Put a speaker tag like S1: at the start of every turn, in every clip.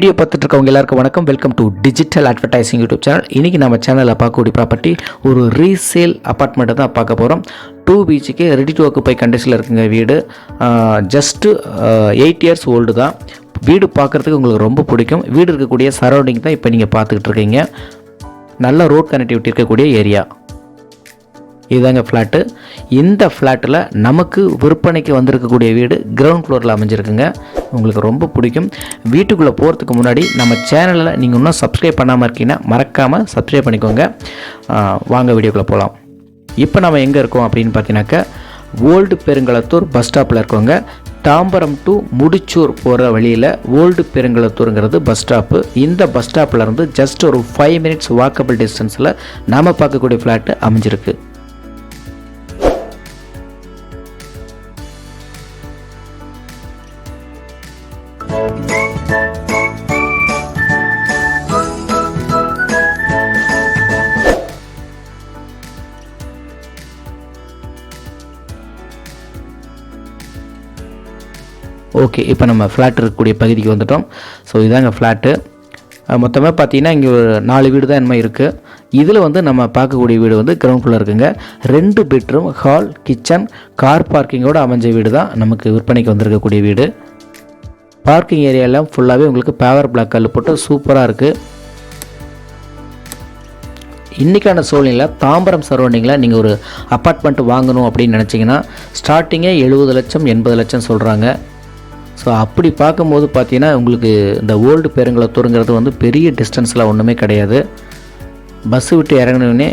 S1: Video பார்த்துட்டு இருக்கவங்க எல்லாருக்கும் வணக்கம். Welcome to digital advertising YouTube channel இன்றைக்கி நம்ம சேனலில் பார்க்கக்கூடிய ப்ராப்பர்ட்டி ஒரு ரீசேல் அப்பார்ட்மெண்ட்டை தான் பார்க்க போகிறோம் two BHK ready to occupy கண்டிஷனில் இருக்குங்க வீடு. ஜஸ்ட்டு எயிட் இயர்ஸ் ஓல்டு தான். வீடு பார்க்குறதுக்கு உங்களுக்கு ரொம்ப பிடிக்கும். வீடு இருக்கக்கூடிய சரௌண்டிங் தான் இப்போ நீங்கள் பார்த்துக்கிட்டு இருக்கீங்க. நல்ல ரோட் கனெக்டிவிட்டி இருக்கக்கூடிய ஏரியா இதுதாங்க ஃப்ளாட்டு இந்த ஃப்ளாட்டில் நமக்கு விற்பனைக்கு வந்திருக்கக்கூடிய வீடு கிரவுண்ட் ஃப்ளோரில் அமைஞ்சிருக்குங்க. உங்களுக்கு ரொம்ப பிடிக்கும். வீட்டுக்குள்ளே போகிறதுக்கு முன்னாடி நம்ம சேனலில் நீங்கள் இன்னும் சப்ஸ்கிரைப் பண்ணாமல் இருக்கீங்கன்னா மறக்காமல் சப்ஸ்கிரைப் பண்ணிக்கோங்க. வாங்க வீடியோக்குள்ளே போகலாம் இப்போ நம்ம எங்கே இருக்கோம் அப்படின்னு பார்த்தீங்கன்னாக்கா ஓல்டு பெருங்களத்தூர் பஸ் ஸ்டாப்பில் இருக்கோங்க. தாம்பரம் டு முடிச்சூர் போகிற வழியில் ஓல்டு பெருங்கலத்தூருங்கிறது பஸ் ஸ்டாப்பு இந்த பஸ் ஸ்டாப்பில் இருந்து ஜஸ்ட் ஒரு ஃபைவ் மினிட்ஸ் வாக்கபிள் டிஸ்டன்ஸில் நாம் பார்க்கக்கூடிய ஃப்ளாட்டு அமைஞ்சிருக்கு. ஓகே இப்போ நம்ம ஃப்ளாட் இருக்கக்கூடிய பகுதிக்கு வந்துட்டோம். ஸோ இதாங்க ஃப்ளாட்டு மொத்தமாக பார்த்தீங்கன்னா இங்கே ஒரு நாலு வீடு தான் என்ன இருக்குது இதில் வந்து நம்ம பார்க்கக்கூடிய வீடு வந்து கிரவுண்ட் ஃப்ளோர் இருக்குங்க. ரெண்டு பெட்ரூம் ஹால் கிச்சன் கார் பார்க்கிங்கோட அமைஞ்ச வீடு தான் நமக்கு விற்பனைக்கு வந்திருக்கக்கூடிய வீடு. பார்க்கிங் ஏரியாலாம் ஃபுல்லாகவே உங்களுக்கு பேவர் பிளாக் கல் போட்டு சூப்பராக இருக்குது இன்றைக்கான சூழ்நிலையில் தாம்பரம் சரௌண்டிங்கில் நீங்கள் ஒரு அப்பார்ட்மெண்ட் வாங்கணும் அப்படின்னு நினச்சிங்கன்னா ஸ்டார்டிங்கே எழுபது லட்சம் எண்பது லட்சம் சொல்கிறாங்க ஸோ அப்படி பார்க்கும்போது பார்த்தீங்கன்னா உங்களுக்கு இந்த ஓல்டு பெருங்குளத்தூருங்கிறது வந்து பெரிய டிஸ்டன்ஸில் ஒன்றுமே கிடையாது. பஸ்ஸு விட்டு இறங்கினோடனே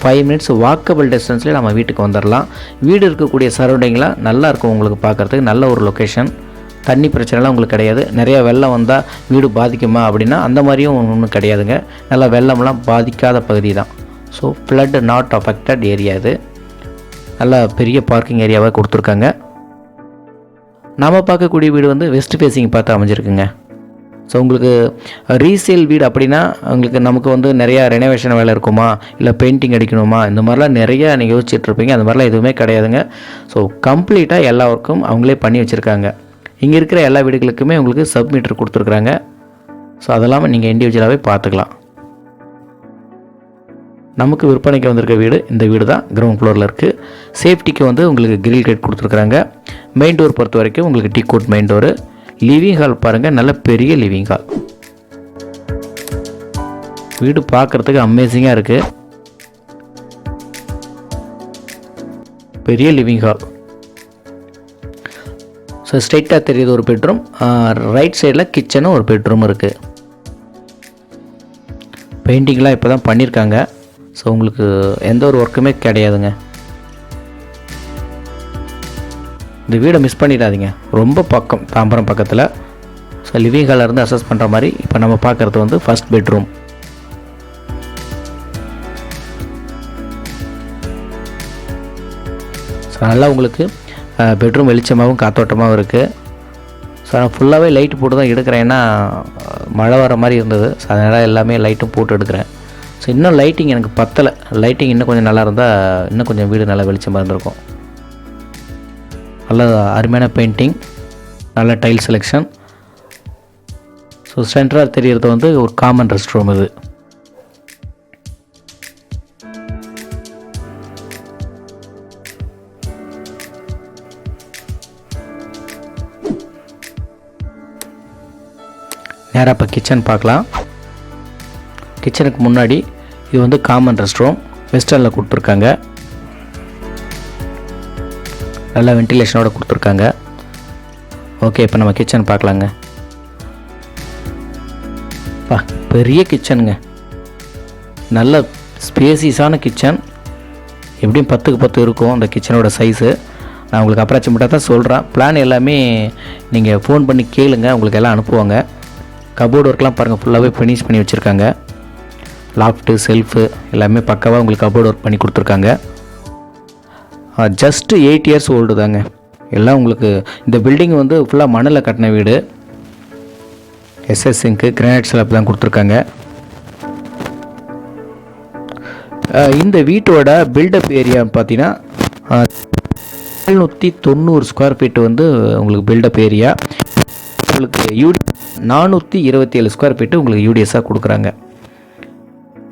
S1: ஃபைவ் மினிட்ஸ் வாக்கபிள் டிஸ்டன்ஸ்லேயே நம்ம வீட்டுக்கு வந்துடலாம் வீடு இருக்கக்கூடிய சரௌண்டிங்லாம் நல்லா இருக்கும் உங்களுக்கு பார்க்குறதுக்கு. நல்ல ஒரு லொக்கேஷன் தண்ணி பிரச்சனைலாம் உங்களுக்கு கிடையாது. நிறையா வெள்ளம் வந்தால் வீடு பாதிக்குமா அப்படின்னா அந்த மாதிரியும் ஒன்றும் கிடையாதுங்க. நல்லா வெள்ளம்லாம் பாதிக்காத பகுதி தான். So flood not affected area இது. நல்லா பெரிய பார்க்கிங் ஏரியாவாக கொடுத்துருக்காங்க. நாம் பார்க்கக்கூடிய வீடு வந்து வெஸ்ட் ஃபேஸிங் பார்த்து அமைஞ்சிருக்குங்க. ஸோ உங்களுக்கு ரீசேல் வீடு அப்படின்னா உங்களுக்கு நமக்கு வந்து நிறையா ரெனோவேஷன் வேலை இருக்குமா? இல்லை பெயிண்டிங் அடிக்கணுமா? இந்த மாதிரிலாம் நிறையா நீங்கள் யோசிச்சுட்ருப்பீங்க. அந்த மாதிரிலாம் எதுவுமே கிடையாதுங்க. ஸோ கம்ப்ளீட்டாக எல்லா ஒர்க்கும் அவங்களே பண்ணி வச்சுருக்காங்க. இங்கே இருக்கிற எல்லா வீடுகளுக்குமே உங்களுக்கு சப்மீட்டர் கொடுத்துருக்குறாங்க. ஸோ அதெல்லாம் நீங்கள் இண்டிவிஜுவலாகவே பார்த்துக்கலாம். நமக்கு விற்பனைக்கு வந்திருக்க வீடு இந்த வீடு தான். கிரவுண்ட் ஃப்ளோரில் இருக்குது சேஃப்டிக்கு வந்து உங்களுக்கு கிரில் கேட் கொடுத்துருக்குறாங்க. மெயின் டோர் பொறுத்த வரைக்கும் உங்களுக்கு டீ கோட் மெயின் டோரு லிவிங் ஹால் பாருங்கள் நல்ல பெரிய லிவிங் ஹால் வீடு பார்க்குறதுக்கு அமேசிங்காக இருக்குது பெரிய லிவிங் ஹால் ஸோ ஸ்ட்ரைட்டாக தெரியுது ஒரு பெட்ரூம் ரைட் சைடில் கிச்சனும் ஒரு பெட்ரூம் இருக்குது பெயிண்டிங்லாம் இப்போ தான் பண்ணியிருக்காங்க ஸோ உங்களுக்கு எந்த ஒரு ஒர்க்குமே கிடையாதுங்க. இந்த வீடை மிஸ் பண்ணிடாதீங்க. ரொம்ப பக்கம் தாம்பரம் பக்கத்தில். ஸோ லிவிங் ஹாலில் இருந்து அசஸ் பண்ணுற மாதிரி இப்போ நம்ம பார்க்குறது வந்து ஃபர்ஸ்ட் பெட்ரூம் ஸோ நல்லா உங்களுக்கு பெட்ரூம் வெளிச்சமாகவும் காத்தோட்டமாகவும் இருக்குது ஸோ நான் ஃபுல்லாகவே லைட் போட்டு தான் எடுக்கிறேன். ஏன்னா மழை வர மாதிரி இருந்தது. ஸோ அதனால் எல்லாமே லைட்டும் போட்டு எடுக்கிறேன். ஸோ இன்னும் லைட்டிங் எனக்கு பத்தலை. லைட்டிங் இன்னும் கொஞ்சம் நல்லா இருந்தால் இன்னும் கொஞ்சம் வீடு நல்லா வெளிச்சமாக இருந்திருக்கும். நல்ல அருமையான பெயிண்டிங் நல்ல டைல் செலெக்ஷன் ஸோ சென்டராக தெரியறது வந்து ஒரு காமன் ரெஸ்ட் ரூம் இது. நேராக இப்போ கிச்சன் பார்க்கலாம். கிச்சனுக்கு முன்னாடி இது வந்து காமன் ரெஸ்ட் ரூம் வெஸ்டர்னில் கொடுத்துருக்காங்க. நல்லா வென்டிலேஷனோட கொடுத்துருக்காங்க. ஓகே இப்போ நம்ம கிச்சன் பார்க்கலாங்க. பா பெரிய கிச்சனுங்க நல்ல ஸ்பேசிஸான கிச்சன் எப்படியும் பத்துக்கு பத்து இருக்கும் அந்த கிச்சனோட சைஸு நான் உங்களுக்கு அப்ராக்சிமேட்டாக தான் சொல்கிறேன் பிளான் எல்லாமே நீங்கள் ஃபோன் பண்ணி கேளுங்க. உங்களுக்கு எல்லாம் அனுப்புவாங்க. கபோர்டு ஒர்க்லாம் பாருங்கள் ஃபுல்லாகவே ஃபினிஷ் பண்ணி வச்சுருக்காங்க. லாஃப்ட்டு செல்ஃபு எல்லாமே பக்காவாக உங்களுக்கு கபோர்டு ஒர்க் பண்ணி கொடுத்துருக்காங்க. ஜஸ்ட்டு எயிட் இயர்ஸ் ஓல்டு தாங்க. எல்லாம் உங்களுக்கு இந்த பில்டிங் வந்து ஃபுல்லாக மணலில் கட்டின வீடு. எஸ்எஸ் சிங்க்கு கிரானைட் ஸ்லாப் தான் கொடுத்துருக்காங்க. இந்த வீட்டோட பில்டப் ஏரியா பார்த்தீங்கன்னா எழுநூற்றி தொண்ணூறு ஸ்கொயர் ஃபீட் வந்து உங்களுக்கு பில்டப் ஏரியா உங்களுக்கு யூடி நானூற்றி இருபத்தி ஏழு ஸ்கொயர் ஃபீட்டு உங்களுக்கு யூடிஎஸ்ஸாக கொடுக்குறாங்க.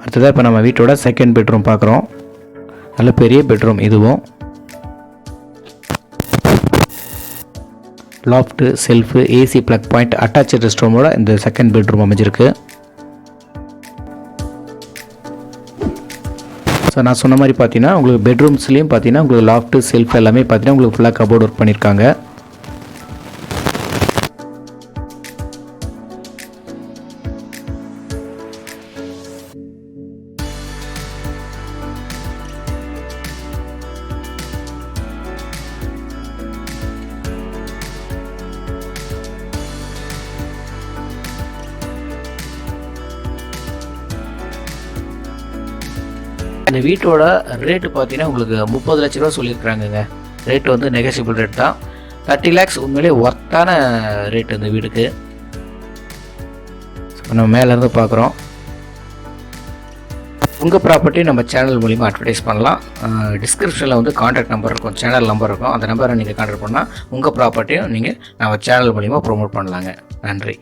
S1: அடுத்ததாக இப்போ நம்ம வீட்டோட செகண்ட் பெட்ரூம் பார்க்குறோம். நல்ல பெரிய பெட்ரூம் இதுவும். Loft shelf AC plug point attach rest ரூமோட இந்த செகண்ட் பெட்ரூம் அமைஞ்சிருக்கு. ஸோ நான் சொன்ன மாதிரி பார்த்தீங்கன்னா உங்களுக்கு பெட்ரூம்ஸ்லேயும் பார்த்தீங்கன்னா உங்களுக்கு லாஃப்ட்டு செல்ஃப் எல்லாமே பார்த்தீங்கன்னா உங்களுக்கு ஃபுல்லாக கபோர்ட் ஒர்க் பண்ணியிருக்காங்க இந்த வீட்டோட ரேட்டு பார்த்தீங்கன்னா உங்களுக்கு முப்பது லட்ச ரூபா சொல்லியிருக்கிறாங்கங்க. ரேட்டு வந்து நெகசிபிள் ரேட் தான். தேர்ட்டி லேக்ஸ் உண்மையிலே ஒர்த்தான ரேட் இந்த வீடுக்கு. நம்ம மேலேருந்து பார்க்குறோம். உங்கள் ப்ராப்பர்ட்டி நம்ம சேனல் மூலிமா அட்வர்டைஸ் பண்ணலாம். டிஸ்கிரிப்ஷனில் வந்து காண்டாக்ட் நம்பர் இருக்கும் சேனல் நம்பர் இருக்கும். அந்த நம்பரை நீங்கள் காண்டாக்ட் பண்ணால் உங்கள் ப்ராப்பர்ட்டியும் நீங்கள் நம்ம சேனல் மூலிமா ப்ரொமோட் பண்ணலாங்க. நன்றி.